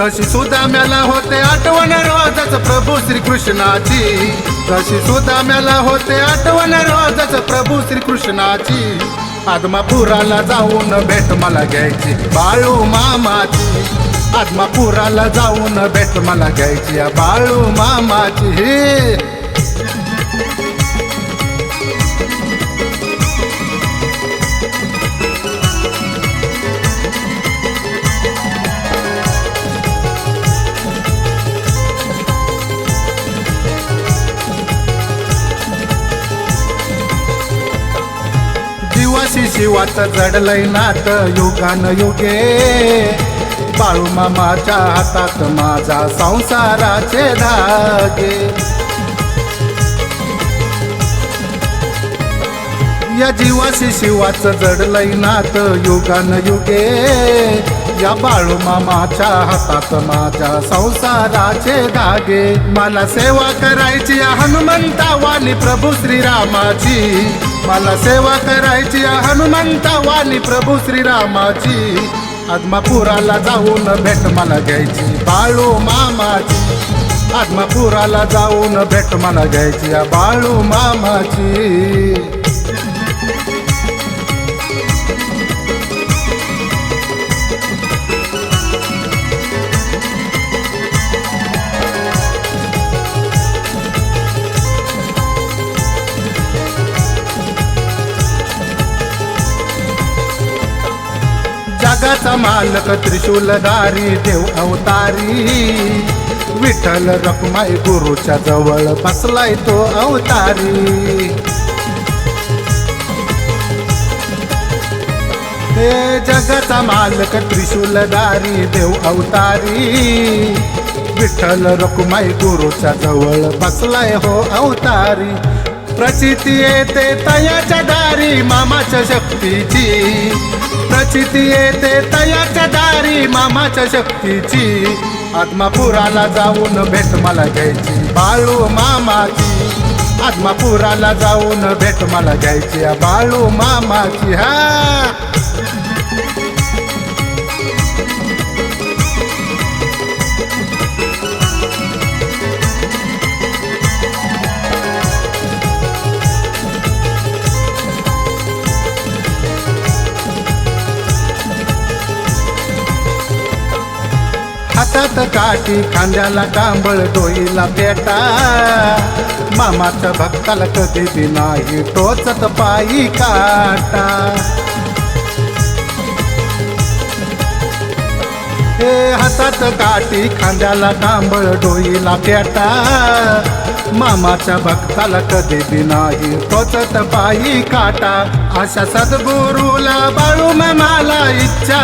जशी सुदाम्याला होते आठवण रोजच प्रभू श्रीकृष्णाची. जशी सुदाम्याला होते आठवण रोजच प्रभू श्रीकृष्णाची. आदमापुराला जाऊन भेट मला घ्यायची बाळू मामाची. आदमापुराला जाऊन भेट मला घ्यायची बाळू मामाची. हे जीवाशी शिवाचं नात युगान युगे. बाळू मामाच्या हातात माझा संसाराचे धागे. या जीवाशी शिवाच जडलय नात युगान युगे. या बाळू मामाच्या हातात माझ्या संसाराचे धागे. मला सेवा करायची हनुमंता वाली प्रभू श्रीरामाची. मला सेवा करायची हनुमंता वाली प्रभू श्रीरामाची. आदमापुराला जाऊन भेट मला घ्यायची. बाळू मामाची. आदमापुराला जाऊन भेट मला घ्यायची बाळू मामाची. जगाचा मालक त्रिशूलधारी देव अवतारी. विठ्ठल रखमाई गुरुच्या जवळ बसलाय तो अवतारी. हे जगाचा मालक त्रिशूलधारी देव अवतारी. विठ्ठल रखुमाई गुरुच्या जवळ बसलाय हो अवतारी. प्रचिती येते तयाच्या दारी मामाच्या शक्तीची. प्रचिती येते तयाच्या दारी मामाच्या शक्तीची. आत्मापुराला जाऊन भेट मला घ्यायची. बाळू मामाची. आत्मापुराला जाऊन भेट मला घ्यायची. बाळू मामाची हा. हातात काठी खांद्याला कांबळ डोईला पेटा. मामाच्या भक्ताला कधी बी नाही टोचत पायी काटा. हे हातात काठी खांद्याला कांबळ डोईला पेटा. मामाच्या भक्ताला कधी बी नाही टोचत पायी काटा. अशा सद्गुरूला बाळू मामाला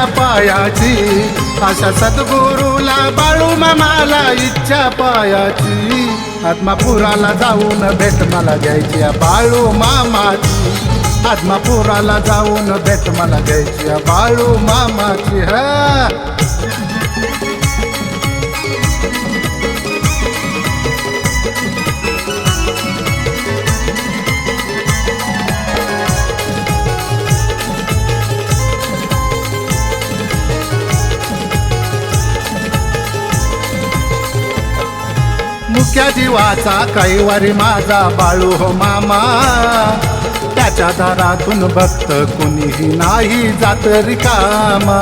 पायाची. अशा सद्गुरूला बाळू मामाला इच्छा पायाची. आत्मापुराला जाऊन भेट मला घ्यायची बाळू मामाची. आत्मापुराला जाऊन भेट मला घ्यायची बाळू मामाची. हा. मुख्या जीवाचा कैवारी माझा बाळू हो मामा. त्याच्या दारातून भक्त कुणीही नाही जात रिकामा.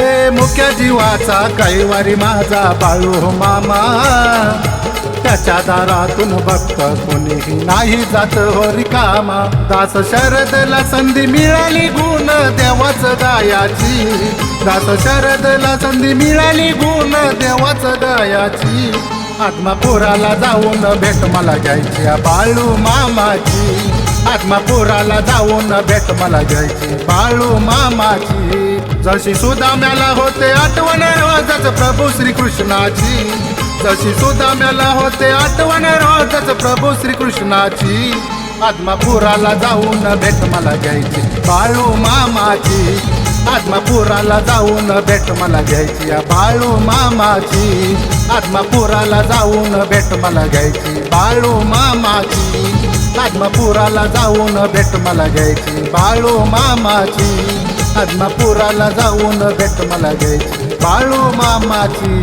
हे मुख्य जीवाचा कैवारी माझा बाळू हो मामा. त्याच्या दारातून भक्त कोणीही नाही जात हो रिकामा दास शरदला संधी मिळाली गुण देवाच गायाची दास शरदला संधी मिळाली गुण देवाच गायाची आत्मापुराला जाऊन भेट मला घ्यायची बाळू मामाची. आत्मापुराला जाऊन भेट मला घ्यायची बाळू मामाची. जशी सुदाम्याला होते आठवण रोजच प्रभू श्रीकृष्णाची. जशी सुदाम्याला होते आठवण रोजच प्रभू श्रीकृष्णाची. आत्मापुराला जाऊन भेट मला घ्यायची. बाळू मामाची. आत्मापुराला जाऊन भेट मला घ्यायची. या बाळू मामाची. आत्मापुराला जाऊन भेट मला घ्यायची. बाळू मामाची. आत्मापुराला जाऊन भेट मला घ्यायची. बाळू मामाची. आत्मापुराला जाऊन भेट मला घ्यायची. बाळू मामाची.